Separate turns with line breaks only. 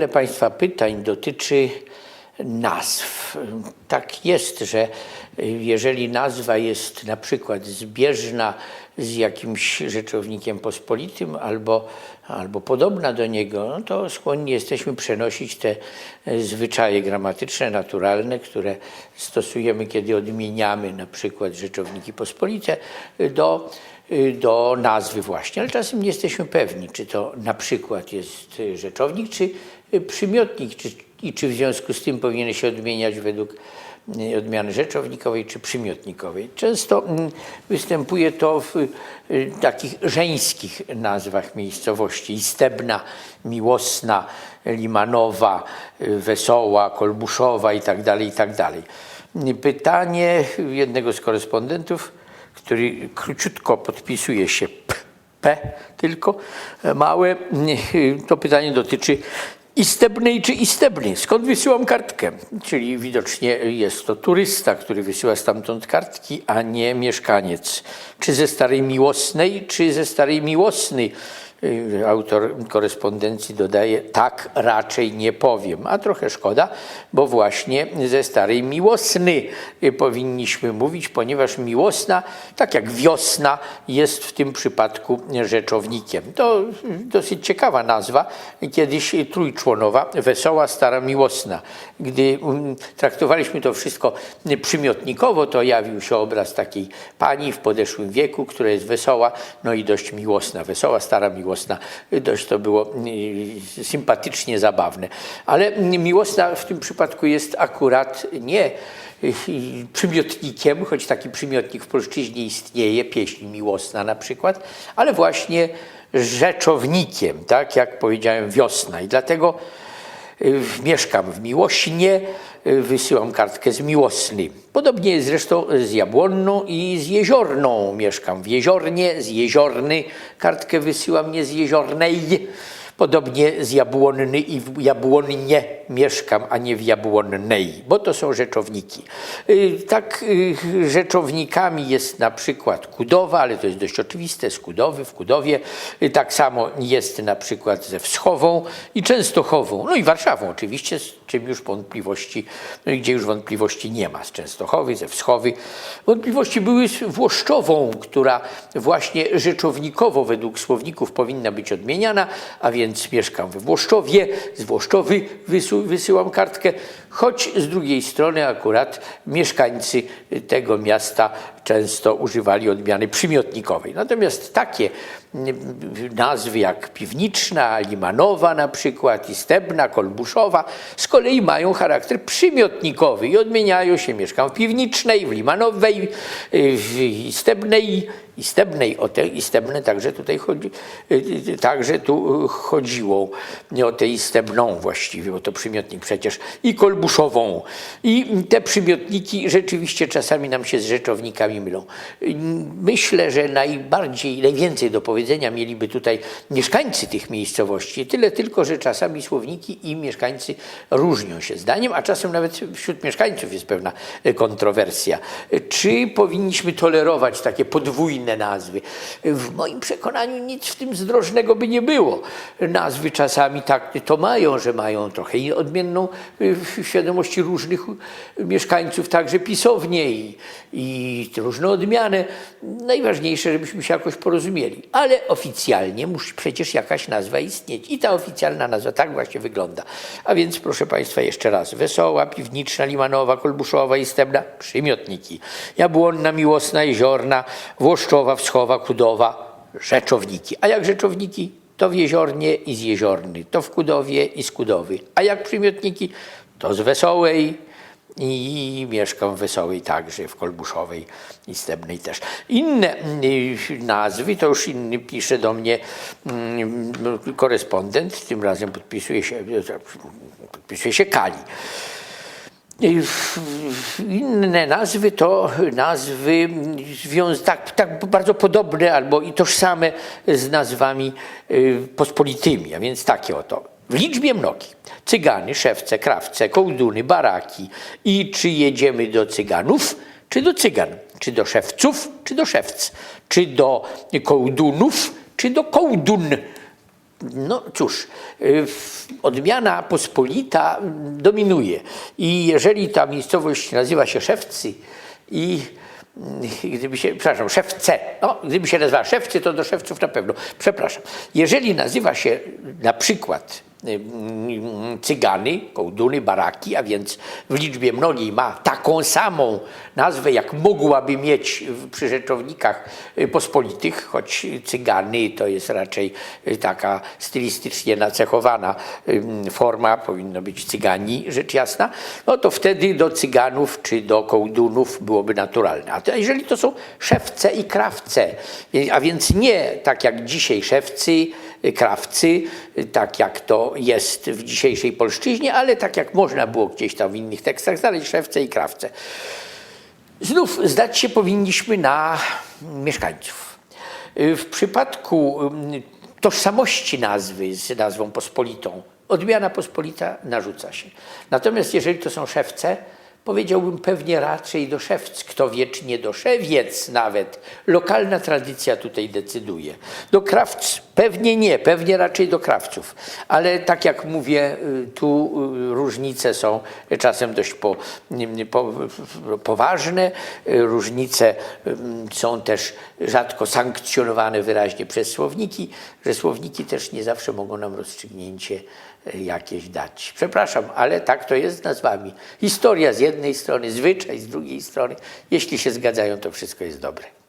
wiele Państwa pytań dotyczy nazw. Tak jest, że jeżeli nazwa jest na przykład zbieżna z jakimś rzeczownikiem pospolitym albo, albo podobna do niego, no to skłonni jesteśmy przenosić te zwyczaje gramatyczne, naturalne, które stosujemy, kiedy odmieniamy na przykład rzeczowniki pospolite do do nazwy właśnie, ale czasem nie jesteśmy pewni, czy to na przykład jest rzeczownik, czy przymiotnik, czy, i czy w związku z tym powinien się odmieniać według odmiany rzeczownikowej czy przymiotnikowej. Często mm, występuje to w y, takich żeńskich nazwach miejscowości. Istebna, Miłosna, Limanowa, y, Wesoła, Kolbuszowa itd. itd. Pytanie jednego z korespondentów, który króciutko podpisuje się P, P tylko małe. To pytanie dotyczy Istebnej czy Istebnej? Skąd wysyłam kartkę? Czyli widocznie jest to turysta, który wysyła stamtąd kartki, a nie mieszkaniec. Czy ze Starej Miłosnej, czy ze Starej Miłosnej? Autor korespondencji dodaje, tak raczej nie powiem, a trochę szkoda, bo właśnie ze starej miłosny powinniśmy mówić, ponieważ miłosna, tak jak wiosna, jest w tym przypadku rzeczownikiem. To dosyć ciekawa nazwa, kiedyś trójczłonowa, wesoła stara miłosna. Gdy traktowaliśmy to wszystko przymiotnikowo, to jawił się obraz takiej pani w podeszłym wieku, która jest wesoła, no i dość miłosna, wesoła stara miłosna miłosna. Dość to było y, sympatycznie zabawne. Ale miłosna w tym przypadku jest akurat nie przymiotnikiem, choć taki przymiotnik w polszczyźnie istnieje, pieśń miłosna na przykład, ale właśnie rzeczownikiem, tak jak powiedziałem, wiosna. I dlatego mieszkam w Miłośnie, wysyłam kartkę z Miłosny. Podobnie jest zresztą z Jabłonną i z Jeziorną. Mieszkam w Jeziornie, z Jeziorny kartkę wysyłam nie z Jeziornej. Podobnie z Jabłonny i w Jabłonnie mieszkam, a nie w Jabłonnej, bo to są rzeczowniki. Tak rzeczownikami jest na przykład Kudowa, ale to jest dość oczywiste, z Kudowy, w Kudowie. Tak samo jest na przykład ze Wschową i Częstochową, no i Warszawą oczywiście, z czym już wątpliwości, gdzie już wątpliwości nie ma, z Częstochowy, ze Wschowy. Wątpliwości były z Włoszczową, która właśnie rzeczownikowo według słowników powinna być odmieniana, a więc mieszkam we Włoszczowie, z Włoszczowy wysyłam kartkę, choć z drugiej strony akurat mieszkańcy tego miasta często używali odmiany przymiotnikowej. Natomiast takie nazwy jak Piwniczna, Limanowa na przykład, Istebna, Kolbuszowa z kolei mają charakter przymiotnikowy i odmieniają się. Mieszkam w Piwnicznej, w Limanowej, w Istebnej, Istebnej, o te Istebne także tutaj chodzi, także tu chodziło o tę Istebną właściwie, bo to przymiotnik przecież, i Kolbuszową. I te przymiotniki rzeczywiście czasami nam się z rzeczownikami mylą. Myślę, że najbardziej, najwięcej do powiedzenia mieliby tutaj mieszkańcy tych miejscowości. Tyle tylko, że czasami słowniki i mieszkańcy różnią się zdaniem, a czasem nawet wśród mieszkańców jest pewna kontrowersja. Czy powinniśmy tolerować takie podwójne nazwy? W moim przekonaniu nic w tym zdrożnego by nie było. Nazwy czasami tak to mają, że mają trochę odmienną w świadomości różnych mieszkańców, także pisownie i, i różne odmiany. Najważniejsze, żebyśmy się jakoś porozumieli. Ale oficjalnie musi przecież jakaś nazwa istnieć. I ta oficjalna nazwa tak właśnie wygląda. A więc proszę Państwa jeszcze raz. Wesoła, Piwniczna, Limanowa, Kolbuszowa, Istebna, przymiotniki. Jabłonna, Miłosna, Jeziorna, Włoszczowa, Wschowa, Kudowa, rzeczowniki. A jak rzeczowniki? To w Jeziornie i z Jeziorny, to w Kudowie i z Kudowy. A jak przymiotniki? To z Wesołej, i mieszkam w Wesołej także, w Kolbuszowej i Stebnej też. Inne nazwy, to już inny pisze do mnie mm, korespondent, tym razem podpisuje się, podpisuje się Kali. Inne nazwy to nazwy tak, tak bardzo podobne albo i tożsame z nazwami pospolitymi, a więc takie oto. W liczbie mnogi. Cygany, szewce, krawce, kołduny, baraki. I czy jedziemy do cyganów, czy do cygan? Czy do szewców, czy do szewc? Czy do kołdunów, czy do kołdun? No cóż, odmiana pospolita dominuje. I jeżeli ta miejscowość nazywa się Szewcy i gdyby się, przepraszam, Szewce, no, gdyby się nazywała Szewcy, to do Szewców na pewno, przepraszam. Jeżeli nazywa się na przykład Cygany, kołduny, baraki, a więc w liczbie mnogiej ma taką samą nazwę, jak mogłaby mieć przy rzeczownikach y, pospolitych, choć Cygany to jest raczej y, taka stylistycznie nacechowana ym, forma, powinno być Cygani, rzecz jasna, no to wtedy do Cyganów czy do kołdunów byłoby naturalne. A jeżeli to są szewce i krawce, y, a więc nie tak jak dzisiaj szewcy, y, krawcy, y, tak jak to jest w dzisiejszej polszczyźnie, ale tak jak można było gdzieś tam w innych tekstach znaleźć szewce i krawce. Znów zdać się powinniśmy na mieszkańców. Y, W przypadku ym, tożsamości nazwy z nazwą pospolitą, odmiana pospolita narzuca się. Natomiast jeżeli to są szewce, powiedziałbym pewnie raczej do szewc, kto wie, czy nie do szewiec nawet. Lokalna tradycja tutaj decyduje. Do krawc pewnie nie, pewnie raczej do krawców. Ale tak jak mówię, y, tu y, różnice są czasem dość po, po, poważne. Y, Różnice są też rzadko sankcjonowane wyraźnie przez słowniki, że słowniki też nie zawsze mogą nam rozstrzygnięcie jakieś dać. Przepraszam, ale tak to jest z nazwami. Historia z jednej strony, zwyczaj z drugiej strony. Jeśli się zgadzają, to wszystko jest dobre.